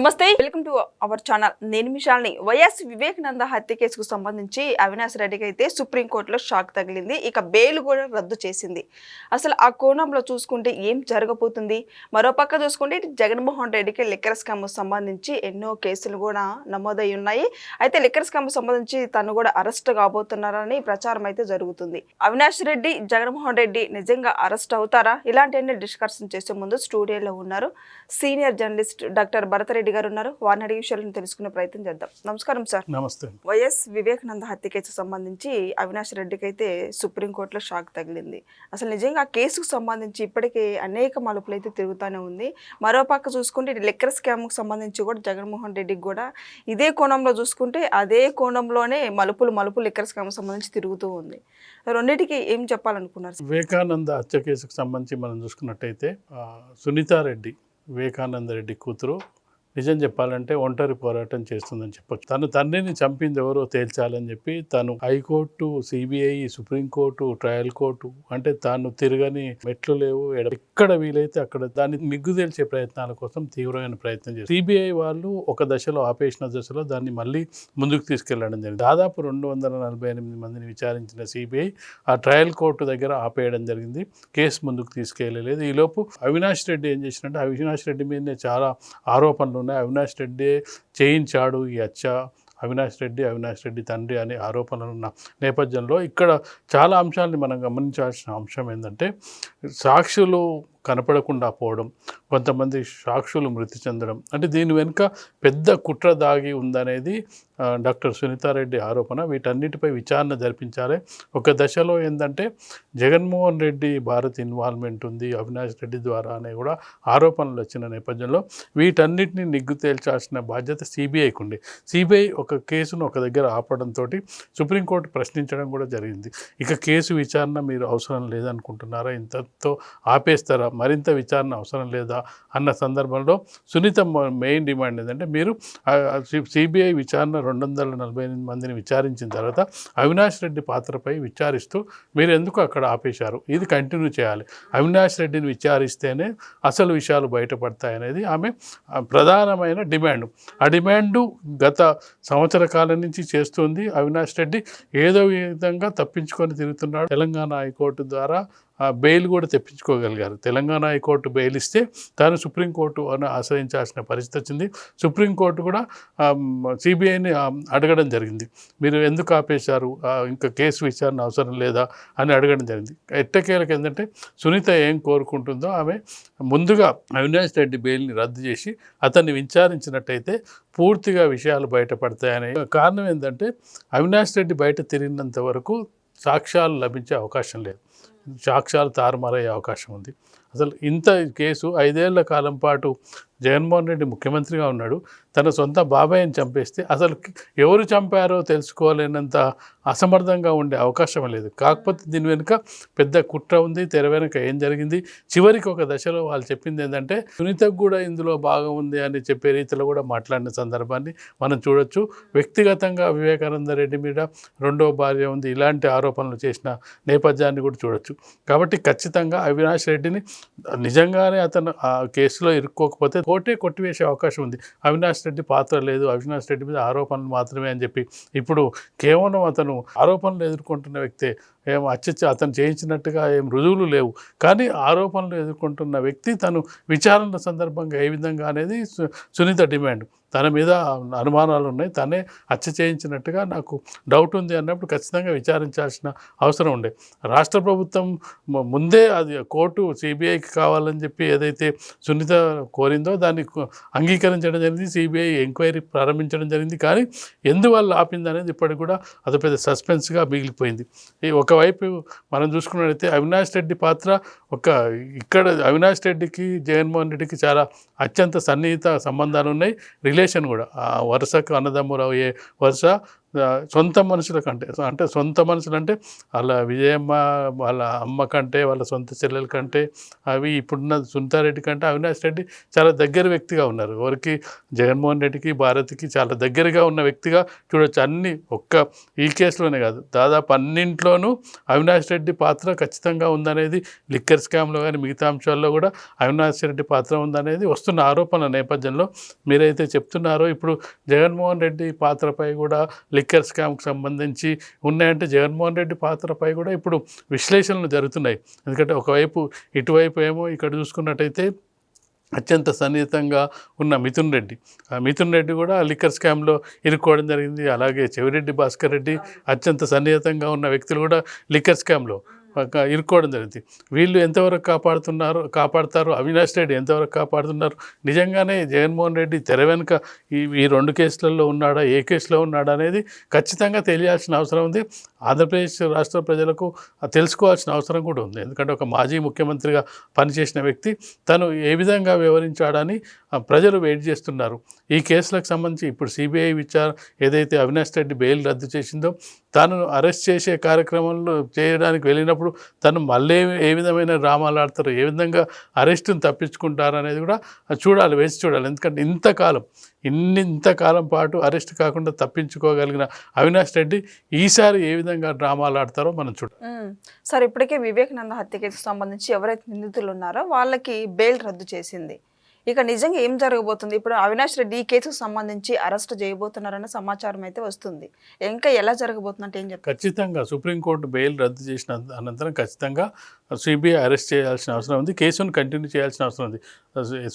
నమస్తే welcome to our channel. నేను మిషాల్ని YS Vivekananda హత్య కేసుకు సంబంధించి అవినాష్ రెడ్డికి అయితే సుప్రీంకోర్టులో షాక్ తగిలింది. ఇక బెయిల్ కూడా రద్దు చేసింది. అసలు ఆ కోణంలో చూసుకుంటే ఏం జరగబోతుంది? మరోపక్క చూసుకుంటే జగన్మోహన్ రెడ్డికి లిక్కర్ స్కామ్ సంబంధించి ఎన్నో కేసులు కూడా నమోదై ఉన్నాయి. అయితే లిక్కర్ స్కామ్ సంబంధించి తను కూడా అరెస్ట్ కాబోతున్నారని ప్రచారం అయితే జరుగుతుంది. అవినాష్ రెడ్డి జగన్మోహన్ రెడ్డి నిజంగా అరెస్ట్ అవుతారా? ఇలాంటివన్నీ డిస్కషన్ చేసే ముందు స్టూడియోలో ఉన్నారు సీనియర్ జర్నలిస్ట్ డాక్టర్ భరతరెడ్డి గారు ఉన్నారు. వారిని అడిగే విషయాలను తెలుసుకునే ప్రయత్నం చేద్దాం. నమస్కారం సార్. నమస్తే. వైఎస్ వివేకానంద హత్య కేసుకు సంబంధించి అవినాష్ రెడ్డికి అయితే సుప్రీంకోర్టులో షాక్ తగిలింది. అసలు నిజంగా ఆ కేసుకు సంబంధించి ఇప్పటికే అనేక మలుపులు అయితే తిరుగుతూనే ఉంది. మరోపక్క చూసుకుంటే లిక్కర్ స్కామ్కు సంబంధించి కూడా జగన్మోహన్ రెడ్డికి కూడా ఇదే కోణంలో చూసుకుంటే అదే కోణంలోనే మలుపులు మలుపులు లిక్కర్ స్కామ్ సంబంధించి తిరుగుతూ ఉంది. రెండింటికి ఏం చెప్పాలనుకున్నారు? వివేకానంద హత్య కేసుకు సంబంధించి మనం చూసుకున్నట్టయితే సునీతారెడ్డి వివేకానంద రెడ్డి కూతురు నిజం చెప్పాలంటే ఒంటరి పోరాటం చేస్తుందని చెప్పొచ్చు. తను తండ్రిని చంపింది ఎవరో తేల్చాలని చెప్పి తను high court CBI supreme court trial court అంటే తాను తిరగని మెట్లు లేవు ఎక్కడ వీలైతే అక్కడ దాన్ని మిగ్గుదేల్చే ప్రయత్నాల కోసం తీవ్రమైన ప్రయత్నం చేస్తారు సిబిఐ వాళ్ళు ఒక దశలో ఆపేసిన దశలో దాన్ని మళ్ళీ ముందుకు తీసుకెళ్ళడం జరిగింది. దాదాపు రెండు వందల నలభై ఎనిమిది మందిని విచారించిన సిబిఐ ఆ ట్రయల్ కోర్టు దగ్గర ఆపేయడం జరిగింది. కేసు ముందుకు తీసుకెళ్ళలేదు ఈలోపు అవినాష్ రెడ్డి ఏం చేసినట్టు అవినాష్ రెడ్డి మీదనే చాలా ఆరోపణలు ఉన్నాయి. అవినాష్ రెడ్డి చేయించాడు ఈ హత్య. అవినాష్ రెడ్డి అవినాష్ రెడ్డి తండ్రి అనే ఆరోపణలు ఉన్న నేపథ్యంలో ఇక్కడ చాలా అంశాలని మనం గమనించాల్సిన అంశం ఏంటంటే సాక్షులు కనపడకుండా పోవడం కొంతమంది సాక్షులు మృతి చెందడం. అంటే దీని వెనుక పెద్ద కుట్ర దాగి ఉందనేది డాక్టర్ సునీతారెడ్డి ఆరోపణ. వీటన్నిటిపై విచారణ జరిపించాలి ఒక దశలో ఏంటంటే జగన్మోహన్ రెడ్డి భారత్ ఇన్వాల్వ్మెంట్ ఉంది అవినాష్ రెడ్డి ద్వారా అనే కూడా ఆరోపణలు వచ్చిన నేపథ్యంలో వీటన్నిటిని నిగ్గు తేల్చాల్సిన బాధ్యత సిబిఐకి ఉంది. సిబిఐ ఒక కేసును ఒక దగ్గర ఆపడంతో సుప్రీంకోర్టు ప్రశ్నించడం కూడా జరిగింది. ఇక కేసు విచారణ మీరు అవసరం లేదనుకుంటున్నారా? ఇంతతో ఆపేస్తారా? మరింత విచారణ అవసరం లేదా అన్న సందర్భంలో సునీత మెయిన్ డిమాండ్ ఏంటంటే మీరు సిబిఐ విచారణ రెండు వందల నలభై ఎనిమిది మందిని విచారించిన తర్వాత అవినాష్ రెడ్డి పాత్రపై విచారిస్తూ మీరు ఎందుకు అక్కడ ఆపేశారు? ఇది కంటిన్యూ చేయాలి. అవినాష్ రెడ్డిని విచారిస్తేనే అసలు విషయాలు బయటపడతాయనేది ఆమె ప్రధానమైన డిమాండ్. ఆ డిమాండు గత సంవత్సర కాలం నుంచి చేస్తుంది అవినాష్ రెడ్డి. ఏదో విధంగా తప్పించుకొని తిరుగుతున్నాడు. తెలంగాణ హైకోర్టు ద్వారా బెయిల్ కూడా తెప్పించుకోగలిగారు. తెలంగాణ హైకోర్టు బెయిల్ ఇస్తే తాను సుప్రీంకోర్టు అని ఆశ్రయించాల్సిన పరిస్థితి వచ్చింది. సుప్రీంకోర్టు కూడా సిబిఐని అడగడం జరిగింది. మీరు ఎందుకు ఆపేశారు? ఇంకా కేసు విచారణ అవసరం లేదా అని అడగడం జరిగింది. ఎట్టకేలకు ఏంటంటే సునీత ఏం కోరుకుంటుందో ఆమె ముందుగా అవినాష్ రెడ్డి బెయిల్ని రద్దు చేసి అతన్ని విచారించినట్టయితే పూర్తిగా విషయాలు బయటపడతాయనే కారణం ఏంటంటే అవినాష్ రెడ్డి బయట తిరిగినంత వరకు సాక్ష్యాలు లభించే అవకాశం లేదు. సాక్ష్యాలు తారుమారయ్యే అవకాశం ఉంది. అసలు ఇంత కేసు ఐదేళ్ళ కాలం పాటు జగన్మోహన్ రెడ్డి ముఖ్యమంత్రిగా ఉన్నాడు. తన సొంత బాబాయ్ని చంపేస్తే అసలు ఎవరు చంపారో తెలుసుకోలేనంత అసమర్థంగా ఉండే అవకాశం లేదు. కాకపోతే దీని వెనుక పెద్ద కుట్ర ఉంది తెర వెనుక ఏం జరిగింది? చివరికి ఒక దశలో వాళ్ళు చెప్పింది ఏంటంటే సునీతకు కూడా ఇందులో భాగం ఉంది అని చెప్పే రీతిలో కూడా మాట్లాడిన సందర్భాన్ని మనం చూడొచ్చు. వ్యక్తిగతంగా వివేకానంద రెడ్డి మీద రెండో భార్య ఉంది. ఇలాంటి ఆరోపణలు చేసిన నేపథ్యాన్ని కూడా చూడొచ్చు. కాబట్టి ఖచ్చితంగా అవినాష్ రెడ్డిని నిజంగానే అతను ఆ కేసులో ఇరుక్కోకపోతే కోర్టే కొట్టివేసే అవకాశం ఉంది. అవినాష్ రెడ్డి పాత్ర లేదు. అవినాష్ రెడ్డి మీద ఆరోపణలు మాత్రమే అని చెప్పి ఇప్పుడు కేవలం అతను ఆరోపణలు ఎదుర్కొంటున్న వ్యక్తే ఏం అచ్చచ్చ అతను చేయించినట్టుగా ఏం రుజువులు లేవు. కానీ ఆరోపణలు ఎదుర్కొంటున్న వ్యక్తి తను విచారణ సందర్భంగా ఏ విధంగా అనేది సు- సునీత డిమాండ్. తన మీద అనుమానాలు ఉన్నాయి. తనే హత్య చేయించినట్టుగా నాకు డౌట్ ఉంది అన్నప్పుడు ఖచ్చితంగా విచారించాల్సిన అవసరం ఉండే. రాష్ట్ర ప్రభుత్వం ముందే అది కోర్టు సిబిఐకి కావాలని చెప్పి ఏదైతే సునీత కోరిందో దాన్ని అంగీకరించడం జరిగింది. సిబిఐ ఎంక్వైరీ ప్రారంభించడం జరిగింది. కానీ ఎందువల్ల ఆపింది అనేది ఇప్పటికి కూడా అది పెద్ద సస్పెన్స్గా మిగిలిపోయింది. ఈ ఒకవైపు మనం చూసుకున్నట్లయితే అవినాష్ రెడ్డి పాత్ర ఒక ఇక్కడ అవినాష్ రెడ్డికి జగన్మోహన్ రెడ్డికి చాలా అత్యంత సన్నిహిత సంబంధాలు ఉన్నాయి. రిలేషన్ కూడా. ఆ వరుసకు అన్నదమ్ములు అయ్యే వరుస సొంత మనుషుల కంటే. అంటే సొంత మనుషులు అంటే వాళ్ళ విజయమ్మ వాళ్ళ అమ్మ కంటే వాళ్ళ సొంత చెల్లెల కంటే అవి ఇప్పుడున్న సునీతారెడ్డి కంటే అవినాష్ రెడ్డి చాలా దగ్గర వ్యక్తిగా ఉన్నారు. ఎవరికి? జగన్మోహన్ రెడ్డికి భారత్కి చాలా దగ్గరగా ఉన్న వ్యక్తిగా చూడొచ్చు. అన్ని ఒక్క ఈ కేసులోనే కాదు. దాదాపు అన్నింట్లోనూ అవినాష్ రెడ్డి పాత్ర ఖచ్చితంగా ఉందనేది లిక్కర్ స్కామ్లో కానీ మిగతా అంశాల్లో కూడా అవినాష్ రెడ్డి పాత్ర ఉందనేది వస్తున్న ఆరోపణల నేపథ్యంలో మీరైతే చెప్తున్నారో ఇప్పుడు జగన్మోహన్ రెడ్డి పాత్రపై కూడా లిక్కర్ స్కామ్కి సంబంధించి ఉన్నాయంటే జగన్మోహన్ రెడ్డి పాత్రపై కూడా ఇప్పుడు విశ్లేషణలు జరుగుతున్నాయి. ఎందుకంటే ఒకవైపు ఇటువైపు ఏమో ఇక్కడ చూసుకున్నట్టయితే అత్యంత సన్నిహితంగా ఉన్న మిథున్ రెడ్డి. ఆ మిథున్ రెడ్డి కూడా లిక్కర్ స్కామ్లో ఇరుక్కోవడం జరిగింది. అలాగే చెవిరెడ్డి భాస్కర్ రెడ్డి అత్యంత సన్నిహితంగా ఉన్న వ్యక్తులు కూడా లిక్కర్ స్కామ్లో. ఇరుక్కోవడం జరిగింది. వీళ్ళు ఎంతవరకు కాపాడుతున్నారు కాపాడుతారు? అవినాష్ రెడ్డి ఎంతవరకు కాపాడుతున్నారు? నిజంగానే జగన్మోహన్ రెడ్డి తెర వెనుక ఈ ఈ రెండు కేసులలో ఉన్నాడా ఏ కేసులో ఉన్నాడా అనేది ఖచ్చితంగా తెలియాల్సిన అవసరం ఉంది. ఆంధ్రప్రదేశ్ రాష్ట్ర ప్రజలకు తెలుసుకోవాల్సిన అవసరం కూడా ఉంది. ఎందుకంటే ఒక మాజీ ముఖ్యమంత్రిగా పనిచేసిన వ్యక్తి తను ఏ విధంగా వివరించాడని ప్రజలు వెయిట్ చేస్తున్నారు. ఈ కేసులకు సంబంధించి ఇప్పుడు సిబిఐ విచార ఏదైతే అవినాష్ రెడ్డి బెయిల్ రద్దు చేసిందో తను అరెస్ట్ చేసే కార్యక్రమంలో చేయడానికి వెళ్ళినప్పుడు తను మళ్ళీ ఏ విధమైన డ్రామాలు ఆడతారు ఏ విధంగా అరెస్టును తప్పించుకుంటారు అనేది కూడా చూడాలి వేసి చూడాలి. ఎందుకంటే ఇంతకాలం ఇన్ని ఇంతకాలం పాటు అరెస్ట్ కాకుండా తప్పించుకోగలిగిన అవినాష్ రెడ్డి ఈసారి ఏ విధంగా డ్రామాలు ఆడతారో మనం చూడాలి. సార్ ఇప్పటికే వివేకానంద హత్య కేసుకు సంబంధించి ఎవరైతే నిందితులు ఉన్నారో వాళ్ళకి బెయిల్ రద్దు చేసింది. ఇక నిజంగా ఏం జరగబోతుంది? ఇప్పుడు అవినాష్ రెడ్డి ఈ కేసుకు సంబంధించి అరెస్ట్ చేయబోతున్నారన్న సమాచారం అయితే వస్తుంది. ఇంకా ఎలా జరగబోతుంది అంటే ఏం చెప్తారు? ఖచ్చితంగా సుప్రీంకోర్టు బెయిల్ రద్దు చేసిన అనంతరం ఖచ్చితంగా సిబిఐ అరెస్ట్ చేయాల్సిన అవసరం ఉంది. కేసును కంటిన్యూ చేయాల్సిన అవసరం ఉంది.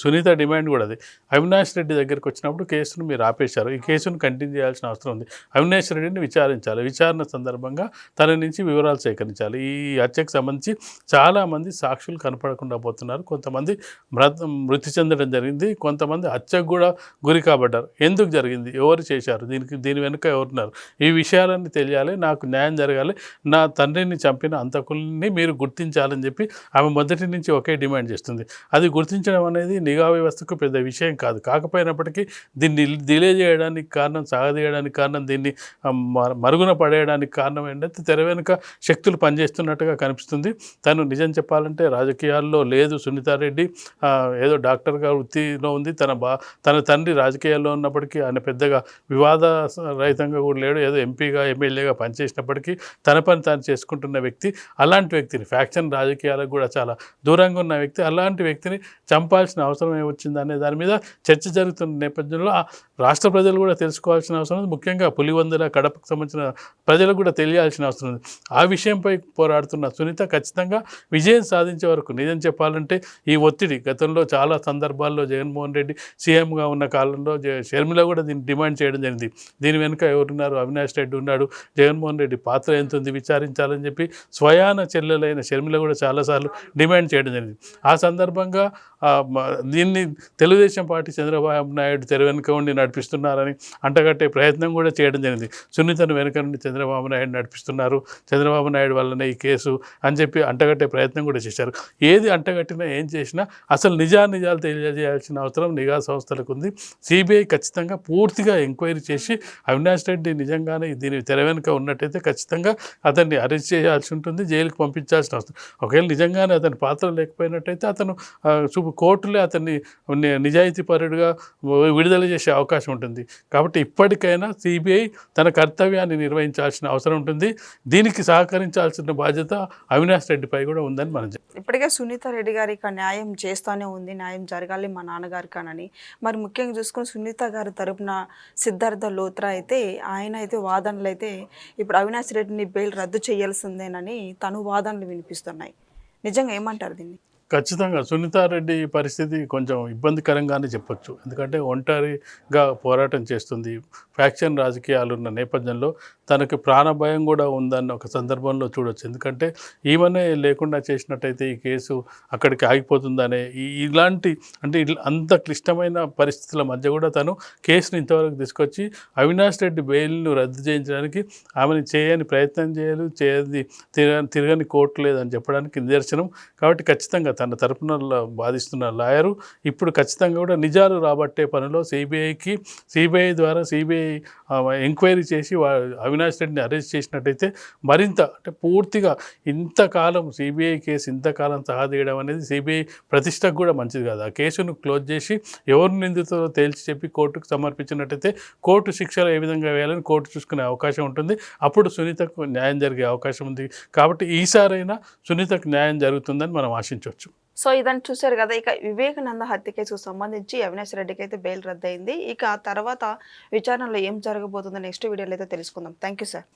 సునీత డిమాండ్ కూడా అది. అవినాష్ రెడ్డి దగ్గరికి వచ్చినప్పుడు కేసును మీరు ఆపేశారు. ఈ కేసును కంటిన్యూ చేయాల్సిన అవసరం ఉంది. అవినాష్ రెడ్డిని విచారించాలి. విచారణ సందర్భంగా తన నుంచి వివరాలు సేకరించాలి. ఈ హత్యకు సంబంధించి చాలామంది సాక్షులు కనపడకుండా పోతున్నారు. కొంతమంది మృత మృతి చెందడం జరిగింది. కొంతమంది హత్యకు కూడా గురి కాబడ్డారు. ఎందుకు జరిగింది? ఎవరు చేశారు? దీనికి దీని వెనుక ఎవరున్నారు? ఈ విషయాలన్నీ తెలియాలి. నాకు న్యాయం జరగాలి. నా తండ్రిని చంపిన అంతకుల్ని మీరు గుర్తించాలని చెప్పి ఆమె మొదటి నుంచి ఒకే డిమాండ్ చేస్తుంది. అది గుర్తించడం అనేది నిఘా వ్యవస్థకు పెద్ద విషయం కాదు. కాకపోయినప్పటికీ దీన్ని డిలే చేయడానికి కారణం సాగదీయడానికి కారణం దీన్ని మ- మరుగున పడేయడానికి కారణం ఏంటంటే తెర వెనుక శక్తులు పనిచేస్తున్నట్టుగా కనిపిస్తుంది. తను నిజం చెప్పాలంటే రాజకీయాల్లో లేదు సునీతారెడ్డి. ఏదో డాక్టర్గా వృత్తిలో ఉంది. తన బా తన తండ్రి రాజకీయాల్లో ఉన్నప్పటికీ ఆయన పెద్దగా వివాద రహితంగా కూడా లేడు. ఏదో ఎంపీగా ఎమ్మెల్యేగా పనిచేసినప్పటికీ తన పని తాను చేసుకుంటున్న వ్యక్తి అలాంటి వ్యక్తిని ఫ్యాక్షన్ రాజకీయాలకు కూడా చాలా దూరంగా ఉన్న వ్యక్తి అలాంటి వ్యక్తిని చంపాల్సిన అవసరం ఏమొచ్చింది అనే దాని మీద చర్చ జరుగుతున్న నేపథ్యంలో రాష్ట్ర ప్రజలు కూడా తెలుసుకోవాల్సిన అవసరం ఉంది. ముఖ్యంగా పులివందల కడపకు సంబంధించిన ప్రజలకు కూడా తెలియాల్సిన అవసరం ఉంది. ఆ విషయంపై పోరాడుతున్న సునీత ఖచ్చితంగా విజయం సాధించే వరకు నిజం చెప్పాలంటే ఈ ఒత్తిడి గతంలో చాలా సందర్భాల్లో జగన్మోహన్ రెడ్డి సీఎంగా ఉన్న కాలంలో జ- షర్మిల కూడా దీన్ని డిమాండ్ చేయడం జరిగింది. దీని వెనుక ఎవరున్నారు? అవినాష్ రెడ్డి ఉన్నాడు. జగన్మోహన్ రెడ్డి పాత్ర ఎంత ఉంది? విచారించాలని చెప్పి స్వయాన చెల్లెలైన షర్మిల కూడా చాలాసార్లు డిమాండ్ చేయడం జరిగింది. ఆ సందర్భంగా దీన్ని తెలుగుదేశం పార్టీ చంద్రబాబు నాయుడు తెర వెనుక ఉండి నడిపిస్తున్నారని అంటగట్టే ప్రయత్నం కూడా చేయడం జరిగింది. సున్నితను వెనుక నుండి చంద్రబాబు నాయుడు నడిపిస్తున్నారు. చంద్రబాబు నాయుడు వల్లనే ఈ కేసు అని చెప్పి అంటగట్టే ప్రయత్నం కూడా చేశారు. ఏది అంటగట్టినా ఏం చేసినా అసలు నిజా నిజాలు తెలియజేయాల్సిన అవసరం నిఘా సంస్థలకు ఉంది సిబిఐ ఖచ్చితంగా పూర్తిగా ఎంక్వైరీ చేసి అవినాష్ రెడ్డి నిజంగానే దీని తెర వెనుక ఉన్నట్టయితే ఖచ్చితంగా అతన్ని అరెస్ట్ చేయాల్సి ఉంటుంది జైలుకి పంపించాల్సిన అవసరం. ఒకవేళ నిజంగానే అతని పాత్ర లేకపోయినట్టయితే అతను చూపు కోర్టులే అతన్ని నిజాయితీ నిజాయితీపరుడుగా విడుదల చేసే అవకాశం ఉంటుంది. కాబట్టి ఇప్పటికైనా సిబిఐ తన కర్తవ్యాన్ని నిర్వహించాల్సిన అవసరం ఉంటుంది. దీనికి సహకరించాల్సిన బాధ్యత అవినాష్ రెడ్డిపై కూడా ఉందని మనం ఇప్పటికే సునీత రెడ్డి గారి న్యాయం చేస్తానే ఉంది న్యాయం జరగాలి మా నాన్నగారి కానని. మరి ముఖ్యంగా చూసుకుని సునీత గారి తరపున సిద్ధార్థ లోత్రా అయితే ఆయన అయితే వాదనలు అయితే ఇప్పుడు అవినాష్ రెడ్డిని బెయిల్ రద్దు చేయాల్సిందేనని తను వాదనలు వినిపిస్తున్నాయి. నిజంగా ఏమంటారు దీన్ని? ఖచ్చితంగా సునీతారెడ్డి పరిస్థితి కొంచెం ఇబ్బందికరంగానే చెప్పొచ్చు. ఎందుకంటే ఒంటరిగా పోరాటం చేస్తుంది. ఫ్యాక్షన్ రాజకీయాలు ఉన్న నేపథ్యంలో తనకి ప్రాణభయం కూడా ఉందన్న ఒక సందర్భంలో చూడొచ్చు. ఎందుకంటే ఈమెనే లేకుండా చేసినట్టయితే ఈ కేసు అక్కడికి ఆగిపోతుందనే ఇలాంటి అంటే అంత క్లిష్టమైన పరిస్థితుల మధ్య కూడా తను కేసును ఇంతవరకు తీసుకొచ్చి అవినాష్ రెడ్డి బెయిల్ను రద్దు చేయించడానికి ఆమెను చేయని ప్రయత్నం చేయలేదు చేయని తిరగని తిరగని కోర్టు లేదని చెప్పడానికి నిదర్శనం. కాబట్టి ఖచ్చితంగా తన తరపున బాధిస్తున్న లాయరు ఇప్పుడు ఖచ్చితంగా కూడా నిజాలు రాబట్టే పనిలో సిబిఐకి సిబిఐ ద్వారా సిబిఐ ఎంక్వైరీ చేసి అవినాష్ రెడ్డిని అరెస్ట్ చేసినట్టయితే మరింత అంటే పూర్తిగా ఇంతకాలం సిబిఐ కేసు ఇంతకాలం సహాదీయడం అనేది సిబిఐ ప్రతిష్టకు కూడా మంచిది కాదు. ఆ కేసును క్లోజ్ చేసి ఎవరు నిందితులో తేల్చి చెప్పి కోర్టుకు సమర్పించినట్టయితే కోర్టు శిక్షలు ఏ విధంగా వేయాలని కోర్టు చూసుకునే అవకాశం ఉంటుంది. అప్పుడు సునీతకు న్యాయం జరిగే అవకాశం ఉంది. కాబట్టి ఈసారైనా సునీతకు న్యాయం జరుగుతుందని మనం ఆశించవచ్చు. సో ఇదని చూశారు కదా ఇక వివేకానంద హత్య కేసుకు సంబంధించి అవినాష్ రెడ్డికి అయితే బెయిల్ రద్దయింది. ఇక తర్వాత విచారణలో ఏం జరగబోతుందో నెక్స్ట్ వీడియోలో అయితే తెలుసుకుందాం. Thank you sir.